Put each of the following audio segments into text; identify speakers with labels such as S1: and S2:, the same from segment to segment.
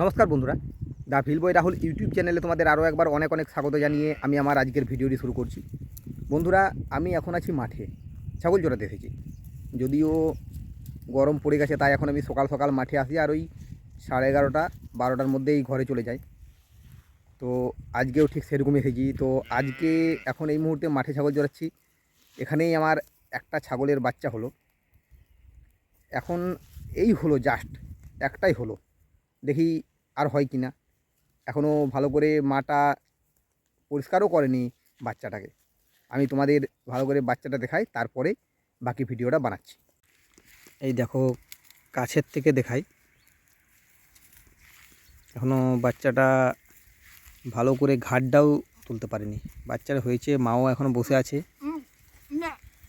S1: নমস্কার বন্ধুরা। The feel boy Rahul YouTube চ্যানেলে তোমাদের আরও একবার অনেক অনেক স্বাগত জানিয়ে আমি আমার আজকের ভিডিওটি শুরু করছি। বন্ধুরা, আমি এখন আছি মাঠে, ছাগল চড়াতে এসেছি। যদিও গরম পড়ে গেছে, তাই এখন আমি সকাল সকাল মাঠে আসি আর ওই সাড়ে এগারোটা, বারোটার মধ্যেই ঘরে চলে যাই। তো আজকেও ঠিক সেরকম এসেছি। তো আজকে এখন এই মুহূর্তে মাঠে ছাগল চড়াচ্ছি। এখানেই আমার একটা ছাগলের বাচ্চা হলো। এখন এই হলো জাস্ট একটাই হলো। দেখি আর হয় কি না। এখনও ভালো করে মাটা পরিষ্কারও করেনি বাচ্চাটাকে। আমি তোমাদের ভালো করে বাচ্চাটা দেখাই, তারপরে বাকি ভিডিওটা বানাচ্ছি। এই দেখো, কাছের থেকে দেখাই। এখনও বাচ্চাটা ভালো করে ঘাটটাও তুলতে পারেনি। বাচ্চাটা হয়েছে, মাও এখনও বসে আছে।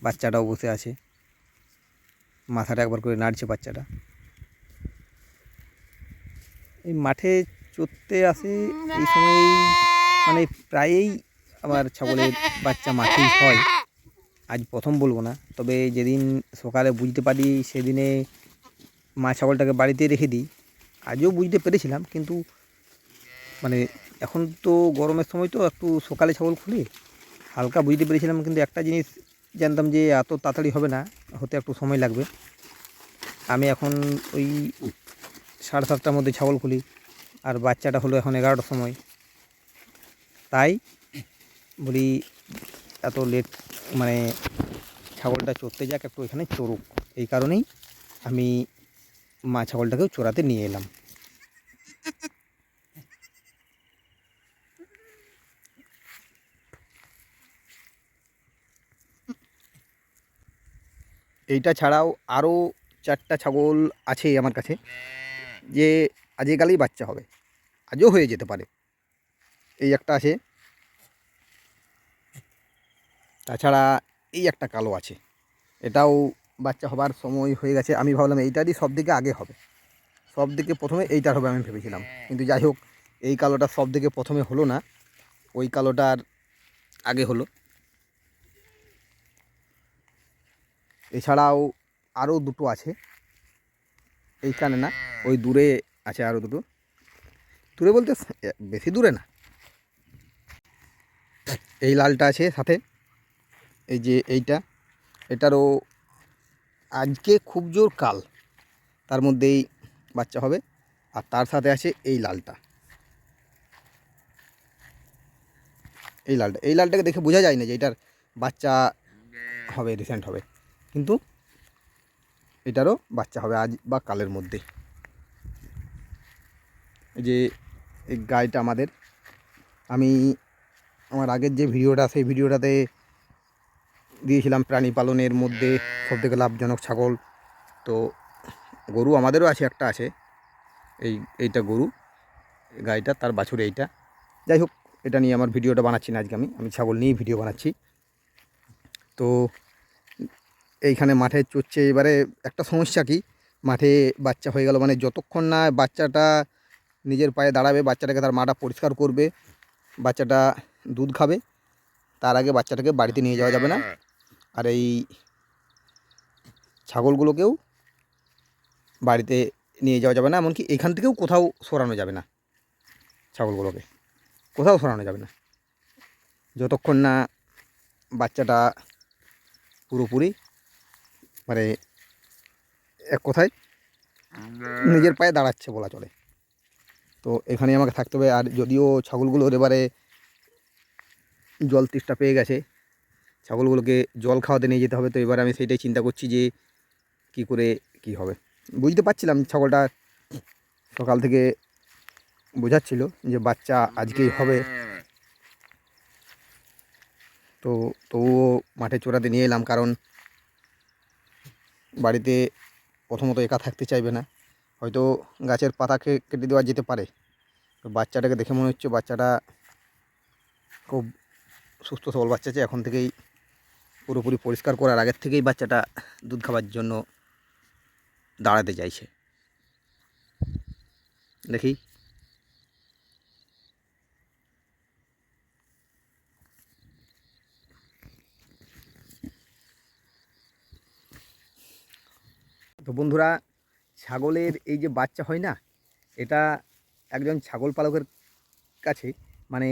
S1: বাচ্চাটাও বসে আছে। মাথাটা একবার করে নাড়ছে বাচ্চাটা। এই মাঠে চড়তে আসে, এই সময় মানে প্রায়ই আমার ছাগলের বাচ্চা মাঠেই হয়। আজ প্রথম বলব না, তবে যেদিন সকালে বুঝতে পারি সেদিনে মা ছাগলটাকে বাড়িতে রেখে দিই। আজও বুঝতে পেরেছিলাম, কিন্তু মানে এখন তো গরমের সময় তো একটু সকালে ছাগল খুলে। হালকা বুঝতে পেরেছিলাম, কিন্তু একটা জিনিস জানতাম যে এত তাড়াতাড়ি হবে না, হতে একটু সময় লাগবে। আমি এখন ওই সাড়ে সাতটার মধ্যে ছাগল খুলি, আর বাচ্চাটা হলো এখন এগারোটার সময়। তাই বলি, এত লেট মানে ছাগলটা চড়তে যাক, একটু ওইখানে চড়ুক। এই কারণেই আমি মা ছাগলটাকেও চড়াতে নিয়ে এলাম। এইটা ছাড়াও আরও চারটা ছাগল আছে আমার কাছে। যে আজকালই বাচ্চা হবে। আজও হয়ে যেতে পারে। এই একটা আছে। তাছাড়া এই একটা কালো আছে। এটাও বাচ্চা হবার সময় হয়ে গেছে। আমি ভাবলাম এইটারই সব থেকে আগে হবে। সব থেকে প্রথমে এইটার হবে আমি ভেবেছিলাম। কিন্তু যাই হোক এই কালোটা সব থেকে প্রথমে হলো না। ওই কালোটার আগে হলো। এছাড়াও আরও দুটো আছে। এইখানে না। ওই দূরে আছে আরও দুটো। দূরে বলতে বেশি দূরে না। এই লালটা আছে সাথে। এই যে এইটা, এটারও আজকে খুব জোর কাল। তার মধ্যেই বাচ্চা হবে। আর তার সাথে আছে এই লালটা। এই লালটা, এই লালটাকে দেখে বোঝা যায় না যে এটার বাচ্চা হবে রিসেন্ট হবে। কিন্তু এটারও বাচ্চা হবে আজ বা কালের মধ্যে। যে এই গাইটা আমাদের। আমি আমার আগের যে ভিডিওটা, সেই ভিডিওটাতে দিয়েছিলাম প্রাণী পালনের মধ্যে সবথেকে লাভজনক ছাগল। তো গরু আমাদেরও আছে, একটা আছে। এই, এইটা গরু গাইটা তার বাছুর এইটা। যাই হোক, এটা নিয়ে আমার ভিডিওটা বানাচ্ছি না আজকে আমি। আমি ছাগল নিয়েই ভিডিও বানাচ্ছি। তো এইখানে মাঠে চড়ছে। এবারে একটা সমস্যা কি? মাঠে বাচ্চা হয়ে গেল মানে যতক্ষণ না বাচ্চাটা নিজের পায়ে দাঁড়াবে, বাচ্চাটাকে তার মাটা পরিষ্কার করবে, বাচ্চাটা দুধ খাবে, তার আগে বাচ্চাটাকে বাড়িতে নিয়ে যাওয়া যাবে না। আর এই ছাগলগুলোকেও বাড়িতে নিয়ে যাওয়া যাবে না, এমনকি এখান থেকেও কোথাও সরানো যাবে না ছাগলগুলোকে। কোথাও সরানো যাবে না। যতক্ষণ না বাচ্চাটা পুরোপুরি মানে এক কথায় নিজের পায়ে দাঁড়াচ্ছে বলা চলে। তো এখানে আমাকে থাকতে হবে। আর যদিও ছাগলগুলোর এবারে জল তৃষ্ণা পেয়ে গেছে, ছাগলগুলোকে জল খাওয়াতে নিয়ে যেতে হবে। তো এবার আমি সেইটাই চিন্তা করছি যে কি করে কি হবে। বুঝতে পারছিলাম ছাগলটা সকাল থেকে বোঝাচ্ছিল যে বাচ্চা আজকেই হবে। তো তবুও মাঠে চোরাতে নিয়ে এলাম, কারণ বাড়িতে প্রথমত একা থাকতে চাইবে না। হয়তো গাছের পাতা খে- কেটে দেওয়া যেতে পারে। তো বাচ্চাটাকে দেখে মনে হচ্ছে বাচ্চাটা খুব সুস্থ সবল বাচ্চা আছে। এখন থেকেই পুরোপুরি পরিষ্কার করার আগের থেকেই বাচ্চাটা দুধ খাবার জন্য দাঁড়াতে চাইছে। দেখি। তো বন্ধুরা ছাগলের এই যে বাচ্চা হয় না, এটা একজন ছাগল পালকের কাছে মানে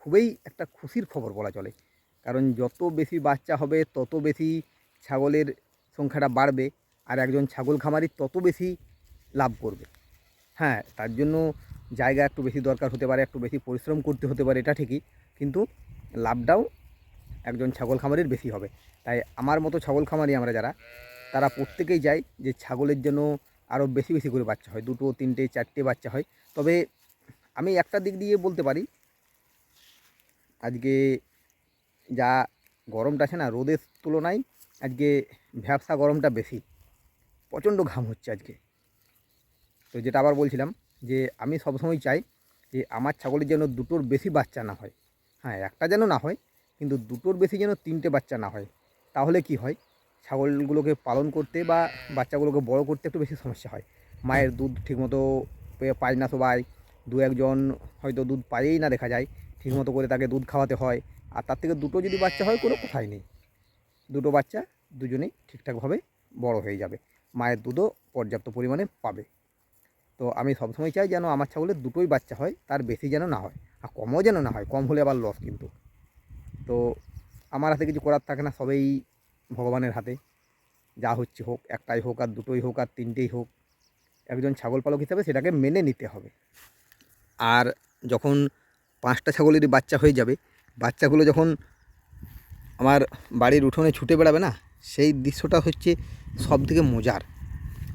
S1: খুবই একটা খুশির খবর বলা চলে। কারণ যত বেশি বাচ্চা হবে, তত বেশি ছাগলের সংখ্যাটা বাড়বে আর একজন ছাগল খামারি তত বেশি লাভ করবে। হ্যাঁ তার জন্য জায়গা একটু বেশি দরকার হতে পারে, একটু বেশি পরিশ্রম করতে হতে পারে, এটা ঠিকই। কিন্তু লাভটাও একজন ছাগল খামারির বেশি হবে। তাই আমার মতো ছাগল খামারি আমরা যারা তারা প্রত্যেকেই চাই যে ছাগলের জন্য আরও বেশি বেশি করে বাচ্চা হয়, দুটো, তিনটে, চারটে বাচ্চা হয়। তবে আমি একটা দিক দিয়ে বলতে পারি, আজকে যা গরমটা আছে না, রোদের তুলনায় আজকে ভ্যাবসা গরমটা বেশি, প্রচণ্ড ঘাম হচ্ছে আজকে। তো যেটা আবার বলছিলাম যে আমি সবসময় চাই যে আমার ছাগলের যেন দুটোর বেশি বাচ্চা না হয়। হ্যাঁ একটা যেন না হয়, কিন্তু দুটোর বেশি যেন তিনটে বাচ্চা না হয়, তাহলে কি হয়? ছাগলগুলোকে পালন করতে বা বাচ্চাগুলোকে বড় করতে একটু বেশি সমস্যা হয়। মায়ের দুধ ঠিকমতো পায় না সবাই। দু একজন হয়তো দুধ পায়েই না দেখা যায়। ঠিকমতো করে তাকে দুধ খাওয়াতে হয়। আর তার থেকে দুটো যদি বাচ্চা হয়, কোনো কথাই নেই। দুটো বাচ্চা দুজনেই ঠিকঠাকভাবে বড় হয়ে যাবে। মায়ের দুধও পর্যাপ্ত পরিমাণে পাবে। তো আমি সবসময় চাই যেন আমার ছাগলের দুটোই বাচ্চা হয়, তার বেশি যেন না হয়। আর কমও যেন না হয়, কম হলে আবার লস কিন্তু। তো আমার হাতে কিছু করার থাকে না, সবেই ভগবানের হাতে, যা হচ্ছে হোক, একটাই হোক আর দুটোই হোক আর তিনটেই হোক, একজন ছাগল পালক হিসাবে সেটাকে মেনে নিতে হবে। আর যখন পাঁচটা ছাগলেরই বাচ্চা হয়ে যাবে, বাচ্চাগুলো যখন আমার বাড়ির উঠোনে ছুটে বেড়াবে না, সেই দৃশ্যটা হচ্ছে সব থেকে মজার।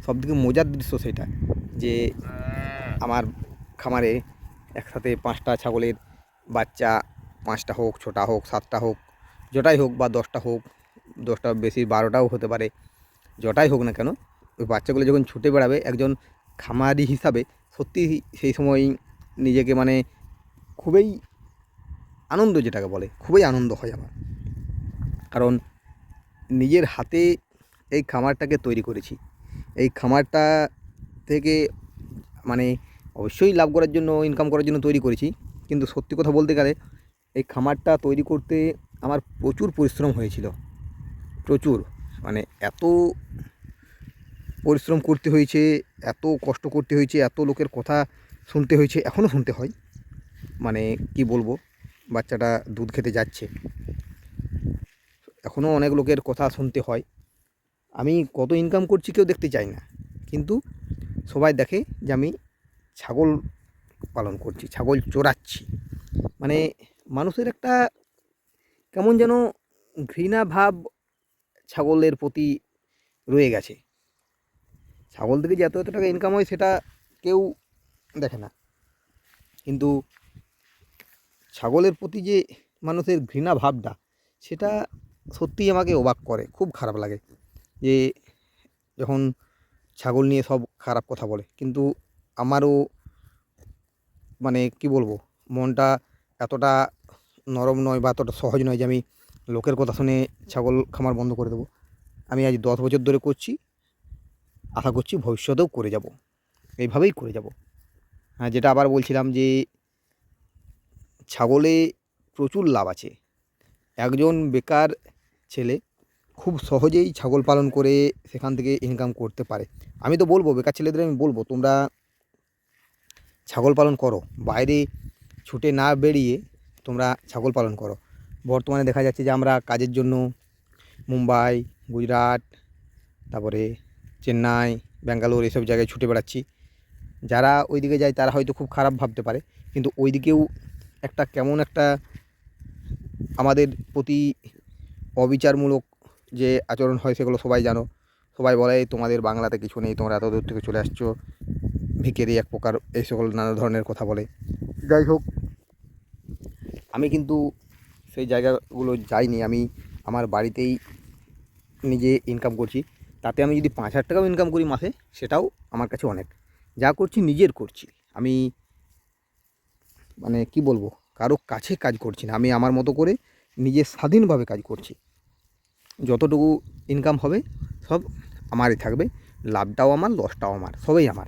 S1: সব থেকে মজার দৃশ্য সেটা, যে আমার খামারে একসাথে পাঁচটা ছাগলের বাচ্চা, পাঁচটা হোক, ছোটা হোক, সাতটা হোক, যটাই হোক বা দশটা হোক দশটা বেশি বারোটাও হতে পারে, যটাই হোক না কেন, ওই বাচ্চাগুলো যখন ছুটে বেড়াবে একজন খামারি হিসাবে, সত্যি সেই সময় নিজেকে মানে খুবই আনন্দ যেটাকে বলে, খুবই আনন্দ হয় আমার। কারণ নিজের হাতে এই খামারটাকে তৈরি করেছি। এই খামারটা থেকে মানে অবশ্যই লাভ করার জন্য ইনকাম করার জন্য তৈরি করেছি। কিন্তু সত্যি কথা বলতে গেলে, এই খামারটা তৈরি করতে আমার প্রচুর পরিশ্রম হয়েছিল। প্রচুর। মানে এত পরিশ্রম করতে হয়েছে, এত কষ্ট করতে হয়েছে, এত লোকের কথা শুনতে হয়েছে এখনও শুনতে হয়। মানে কি বলব, বাচ্চাটা দুধ খেতে যাচ্ছে। এখনও অনেক লোকের কথা শুনতে হয়। আমি কত ইনকাম করছি কেউ দেখতে চায় না। কিন্তু সবাই দেখে যে আমি ছাগল পালন করছি, ছাগল চড়াচ্ছি। মানে মানুষের একটা কেমন যেন ঘৃণা ভাব ছাগলের প্রতি রয়ে গেছে। ছাগল থেকে যে এত এত টাকা ইনকাম হয় সেটা কেউ দেখে না। কিন্তু ছাগলের প্রতি যে মানুষের ঘৃণা ভাবটা, সেটা সত্যিই আমাকে অবাক করে, খুব খারাপ লাগে যে যখন ছাগল নিয়ে সব খারাপ কথা বলে, কিন্তু আমারও মানে কি বলব, মনটা এতটা নরম নয় বা এতটা সহজ নয় যে আমি লোকের কথা শুনে ছাগল খামার বন্ধ করে দেবো। আমি আজ দশ বছর ধরে করছি, আশা করছি ভবিষ্যতেও করে যাব। এইভাবেই করে যাব। হ্যাঁ যেটা আবার বলছিলাম যে ছাগলে প্রচুর লাভ আছে। একজন বেকার ছেলে খুব সহজেই ছাগল পালন করে সেখান থেকে ইনকাম করতে পারে। আমি তো বলব, বেকার ছেলেদের আমি বলব, তোমরা ছাগল পালন করো। বাইরে ছুটে না বেরিয়ে তোমরা ছাগল পালন করো। বর্তমানে দেখা যাচ্ছে যে আমরা কাজের জন্য মুম্বাই, গুজরাট, তারপরে চেন্নাই, ব্যাঙ্গালোর এসব জায়গায় ছুটে বেড়াচ্ছি। যারা ওইদিকে যায় তারা হয়তো খুব খারাপ ভাবতে পারে, কিন্তু ওইদিকেও একটা কেমন একটা আমাদের প্রতি অবিচারমূলক যে আচরণ হয় সেগুলো সবাই জানো। সবাই বলে তোমাদের বাংলাতে কিছু নেই, তোমরা এত দূর থেকে চলে আসছো। ভিকেরি এক প্রকার এই সকল নানা ধরনের কথা বলে। যাই হোক, আমি কিন্তু সেই জায়গাগুলো যাইনি, আমি আমার বাড়িতেই নিজে ইনকাম করছি। তাতে আমি যদি পাঁচ হাজার টাকাও ইনকাম করি মাসে, সেটাও আমার কাছে অনেক। যা করছি নিজের করছি। আমি মানে কি বলব, কারও কাছে কাজ করছি না। আমি আমার মতো করে নিজে স্বাধীনভাবে কাজ করছি। যতটুকু ইনকাম হবে, সব আমারই থাকবে। লাভটাও আমার লসটাও আমার, সবই আমার।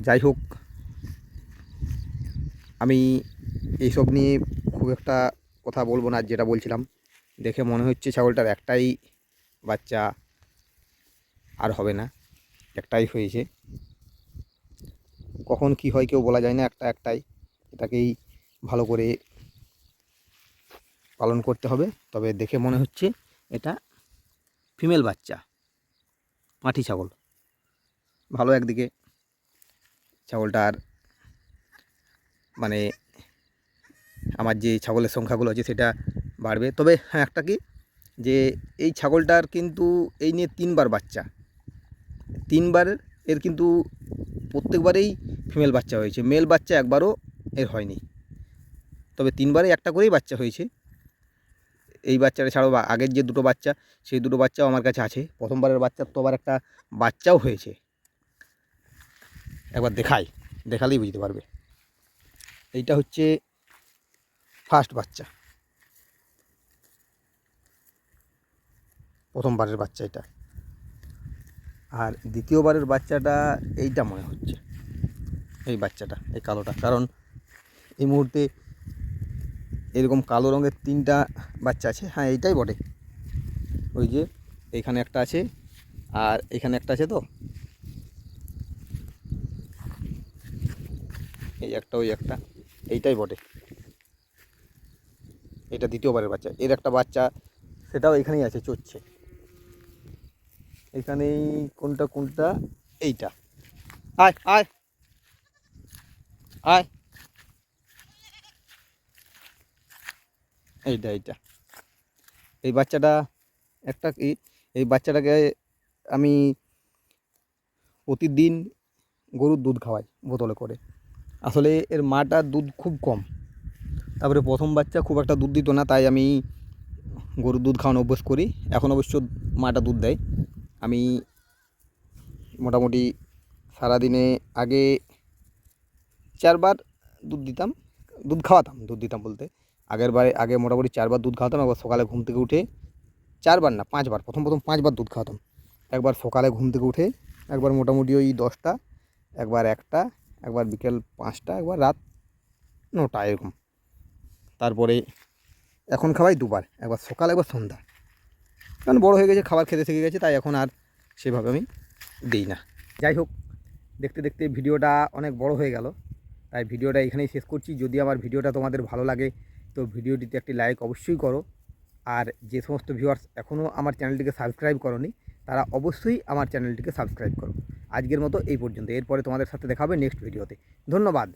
S1: যাই হোক, আমি এইসব নিয়ে খুব একটা কথা বলব না যেটা বলছিলাম। দেখে মনে হচ্ছে ছাগলটার একটাই বাচ্চা আর হবে না, একটাই হয়েছে। কখন কি হয় কেউ বলা যায় না, একটা একটাই। এটাকেই ভালো করে পালন করতে হবে। তবে দেখে মনে হচ্ছে এটা ফিমেল বাচ্চা, মাটি ছাগল। ভালো একদিকে ছাগলটার মানে আমার যে ছাগলের সংখ্যাগুলো আছে সেটা বাড়বে। তবে হ্যাঁ একটা কি? যে এই ছাগলটার কিন্তু এই নিয়ে তিনবার বাচ্চা। তিনবার এর কিন্তু প্রত্যেকবারেই ফিমেল বাচ্চা হয়েছে। মেল বাচ্চা একবারও এর হয়নি। তবে তিনবারে একটা করেই বাচ্চা হয়েছে। এই বাচ্চাটা ছাড়াও আগের যে দুটো বাচ্চা, সেই দুটো বাচ্চাও আমার কাছে আছে। প্রথমবারের বাচ্চার তো আবার একটা বাচ্চাও হয়েছে। একবার দেখাই। দেখালেই বুঝতে পারবে। এইটা হচ্ছে ফার্স্ট বাচ্চা। প্রথমবারের বাচ্চা এটা। আর দ্বিতীয়বারের বাচ্চাটা এইটা মনে হচ্ছে। এই বাচ্চাটা, এই কালোটা। কারণ এই মুহূর্তে এরকম কালো রঙের তিনটা বাচ্চা আছে। হ্যাঁ এইটাই বটে। ওই যে এইখানে একটা আছে আর এখানে একটা আছে তো। এই একটা, ওই একটা। এইটাই বটে। এটা দ্বিতীয়বারের বাচ্চা, এর একটা বাচ্চা সেটাও এখানেই আছে, চড়ছে। এখানেই কোনটা কোনটা? এইটা। আয় আয়। আয়। এইটা এইটা। এই বাচ্চাটা একটা এই বাচ্চাটাকে আমি প্রতিদিন গরুর দুধ খাওয়াই বোতলে করে। আসলে এর মাটার দুধ খুব কম। তারপরে প্রথম বাচ্চা খুব একটা দুধ দিত না, তাই আমি গরুর দুধ খাওয়ানো অভ্যেস করি। এখন অবশ্য মাটা দুধ দেয়। আমি মোটামুটি সারাদিনে আগে চারবার দুধ দিতাম, দুধ খাওয়াতাম, দুধ দিতাম বলতে। আগের বারে, আগে মোটামুটি চারবার দুধ খাওয়াতাম, একবার সকালে ঘুম থেকে উঠে চারবার না, পাঁচবার, প্রথম প্রথম পাঁচবার দুধ খাওয়াতাম। একবার সকালে ঘুম থেকে উঠে, একবার মোটামুটি ওই দশটা, একবার একটা, একবার বিকেল পাঁচটা, একবার রাত নটা, এরকম। তারপরে এখন খাওয়াই দুবার, একবার সকাল, একবার সন্ধ্যা। কারণ বড় হয়ে গেছে, খাবার খেতে শিখে গেছে, তাই এখন আর সেভাবে আমি দিই না। যাই হোক, দেখতে দেখতে ভিডিওটা অনেক বড় হয়ে গেল, তাই ভিডিওটা এখানেই শেষ করছি। যদি আমার ভিডিওটা তোমাদের ভালো লাগে, তো ভিডিওটিতে একটি লাইক অবশ্যই করো। আর যে সমস্ত ভিউয়ার্স এখনও আমার চ্যানেলটিকে সাবস্ক্রাইব করনি, তারা অবশ্যই আমার চ্যানেলটিকে সাবস্ক্রাইব করো। আজকের মতো এই পর্যন্ত, এরপরে তোমাদের সাথে দেখাবে নেক্সট ভিডিওতে ধন্যবাদ।